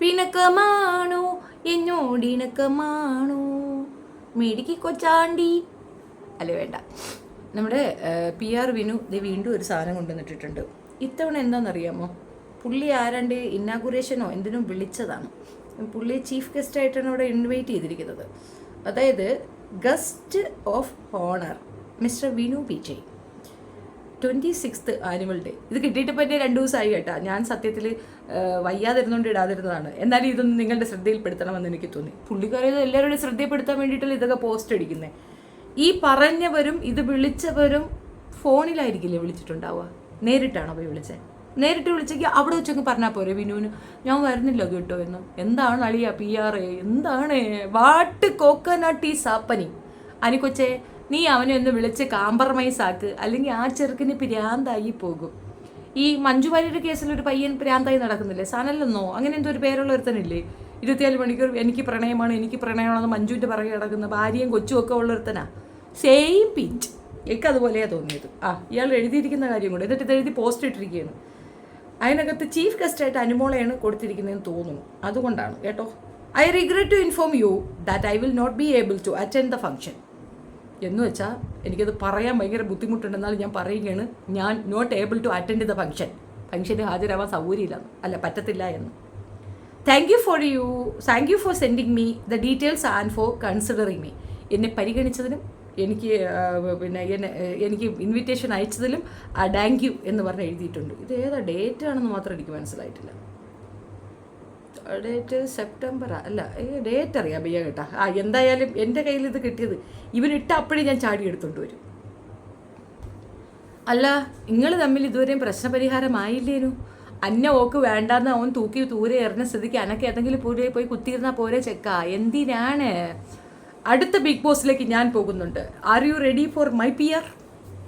പിണക്കമാണോ? എന്നോടിണക്കമാണോ? മേടിക്ക് കൊച്ചാണ്ടി അല്ലേ വേണ്ട. നമ്മുടെ പി ആർ വിനു ഇത് വീണ്ടും ഒരു സാധനം കൊണ്ടുവന്നിട്ടിട്ടുണ്ട്. ഇത്തവണ എന്താണെന്നറിയാമോ? പുള്ളി ആരാണ്ട് ഇന്നാഗുറേഷനോ എന്തിനും വിളിച്ചതാണ്. പുള്ളി ചീഫ് ഗസ്റ്റ് ആയിട്ടാണ് ഇവിടെ ഇൻവൈറ്റ് ചെയ്തിരിക്കുന്നത്. അതായത് guest of honour mister Vinu P twenty sixth annual day ഇത് കിട്ടിയിട്ട് പറ്റിയ രണ്ട് ദിവസമായി കേട്ടോ. ഞാൻ സത്യത്തിൽ വയ്യാതിരുന്നുകൊണ്ട് ഇടാതിരുന്നതാണ്. എന്നാലും ഇതൊന്നും നിങ്ങളുടെ ശ്രദ്ധയിൽപ്പെടുത്തണമെന്ന് എനിക്ക് തോന്നി. പുള്ളിക്കാരെ ഇത് എല്ലാവരുടെയും ശ്രദ്ധയിൽപ്പെടുത്താൻ വേണ്ടിയിട്ടല്ലേ ഇതൊക്കെ പോസ്റ്റ് അടിക്കുന്നത് ഈ പറഞ്ഞവരും ഇത് വിളിച്ചവരും ഫോണിലായിരിക്കില്ലേ വിളിച്ചിട്ടുണ്ടാവുക? നേരിട്ടാണോ പോയി വിളിച്ചത് നേരിട്ട് വിളിച്ചെങ്കിൽ അവിടെ വെച്ചൊക്കെ പറഞ്ഞാൽ പോരെ വിനുവിന്. ഞാൻ വരുന്നില്ല കേട്ടോ എന്ന്. എന്താണ് അളിയ പി ആർ എന്താണ്? വാട്ട് കോക്കനട്ട് ഈ സാപ്പനി അനിക്കൊച്ചേ നീ അവനെ ഒന്ന് വിളിച്ച് കാംപ്രമൈസ് ആക്ക്. അല്ലെങ്കിൽ ആ ചെറുക്കിന് പ്രാന്തായി പോകും. ഈ മഞ്ജു വാര്യരുടെ കേസിൽ ഒരു പയ്യൻ പ്രാന്തായി നടക്കുന്നില്ലേ? സനല്ലെന്നോ? അങ്ങനെ എന്തോ ഒരു പേരുള്ള ഒരുത്തനില്ലേ? ഇരുപത്തിനാല് മണിക്കൂർ എനിക്ക് പ്രണയമാണ് എനിക്ക് പ്രണയമാണെന്ന് മഞ്ജുവിന്റെ പറയുക കിടക്കുന്ന ഭാര്യയും കൊച്ചും ഒക്കെ ഉള്ള ഒരുത്തനാ. സെയിം പിഞ്ച് എനിക്ക് അതുപോലെയാണ് തോന്നിയത്. ആ ഇയാൾ എഴുതിയിരിക്കുന്ന കാര്യം കൂടെ. എന്നിട്ട് ഇത് എഴുതി പോസ്റ്റ് ഇട്ടിരിക്കുകയാണ്. അതിനകത്ത് ചീഫ് ഗസ്റ്റായിട്ട് അനുമോളയാണ് കൊടുത്തിരിക്കുന്നതെന്ന് തോന്നുന്നു. അതുകൊണ്ടാണ് കേട്ടോ. I regret to inform you that I will not be able to attend the function എന്ന് വെച്ചാൽ എനിക്കത് പറയാൻ ഭയങ്കര ബുദ്ധിമുട്ടുണ്ടെന്നാൽ ഞാൻ പറയുകയാണ് ഞാൻ not able to attend the function ഫംഗ്ഷന് ഹാജരാവാൻ സൗകര്യമില്ല. അല്ല പറ്റത്തില്ല എന്ന്. Thank you for you thank you for sending me the details and for considering me എന്നെ പരിഗണിച്ചതിനും എനിക്ക് പിന്നെ എന്നെ എനിക്ക് ഇൻവിറ്റേഷൻ അയച്ചതിലും ആ ഡാങ്ക് യു എന്ന് പറഞ്ഞ് എഴുതിയിട്ടുണ്ട്. ഇത് ഏതാ ഡേറ്റ് ആണെന്ന് മാത്രം എനിക്ക് മനസ്സിലായിട്ടില്ല. ഡേറ്റ് സെപ്റ്റംബറാ. അല്ല ഡേറ്റ് അറിയാം ഭയ്യ കേട്ടാ. ആ എന്തായാലും എന്റെ കയ്യിൽ ഇത് കിട്ടിയത് ഇവനിട്ട അപ്പോഴേ ഞാൻ ചാടി എടുത്തുകൊണ്ട് വരും. അല്ല നിങ്ങൾ തമ്മിൽ ഇതുവരെയും പ്രശ്നപരിഹാരമായില്ലേനു? അന്ന ഓക്ക് വേണ്ടാന്ന് അവൻ തൂക്കി ദൂരെ എറിഞ്ഞ സ്ഥിതിക്ക് അനക്ക് ഏതെങ്കിലും പോലെ പോയി കുത്തിയിരുന്നാൽ പോരെ ചെക്ക. എന്തിനാണ്? അടുത്ത ബിഗ് ബോസിലേക്ക് ഞാൻ പോകുന്നുണ്ട്. Are you ready for my P R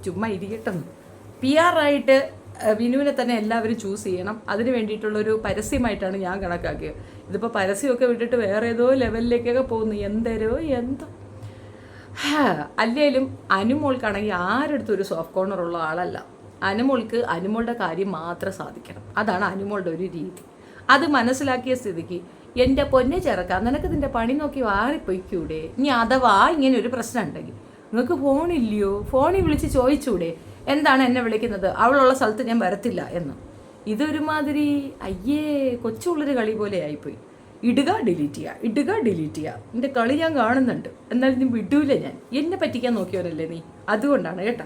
ചുമ്മാ ഇരിക്കട്ടെന്ന്. പി അഹ്, വിനുവിനെ തന്നെ എല്ലാവരും ചൂസ് ചെയ്യണം. അതിന് വേണ്ടിയിട്ടുള്ളൊരു പരസ്യമായിട്ടാണ് ഞാൻ കണക്കാക്കിയത്. ഇതിപ്പോൾ പരസ്യമൊക്കെ വിട്ടിട്ട് വേറെ ഏതോ ലെവലിലേക്കൊക്കെ പോകുന്നു. എന്തരോ എന്തോ. അല്ലേലും അനുമോൾക്കാണെങ്കിൽ ആരുടെ ഒരു സോഫ്റ്റ് കോർണർ ഉള്ള ആളല്ല. അനുമോൾക്ക് അനുമോളുടെ കാര്യം മാത്രം സാധിക്കണം. അതാണ് അനുമോളുടെ ഒരു രീതി. അത് മനസ്സിലാക്കിയ സ്ഥിതിക്ക് എന്റെ പൊന്നെ ചേർക്കാൻ നിനക്ക് ഇതിന്റെ പണി നോക്കി വാറിപ്പോയിക്കൂടെ? ഇനി അഥവാ ഇങ്ങനെ ഒരു പ്രശ്നം ഉണ്ടെങ്കിൽ? നിങ്ങൾക്ക് ഫോണില്ലയോ ഫോണിൽ വിളിച്ച് ചോദിച്ചൂടെ? എന്താണ് എന്നെ വിളിക്കുന്നത്? അവളുള്ള സ്ഥലത്ത് ഞാൻ വരത്തില്ല എന്ന്. ഇതൊരുമാതിരി അയ്യേ കൊച്ചുള്ളൊരു കളി പോലെ ആയിപ്പോയി. ഇടുക ഡിലീറ്റ് ചെയ്യുക ഇടുക ഡിലീറ്റ് ചെയ്യുക എന്റെ കളി ഞാൻ കാണുന്നുണ്ട്. എന്നാലും നീ വിടൂല ഞാൻ. എന്നെ പറ്റിക്കാൻ നോക്കിയവരല്ലേ നീ? അതുകൊണ്ടാണ് കേട്ടോ.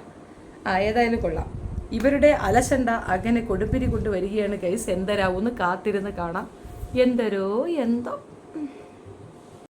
ആ ഏതായാലും കൊള്ളാം. ഇവരുടെ അലശണ്ട അങ്ങനെ കൊടുപ്പിരി കൊണ്ട് വരികയാണ് കൈസ്. എന്തരാവൂന്ന് കാത്തിരുന്ന് കാണാം. എന്തരോ എന്തോ.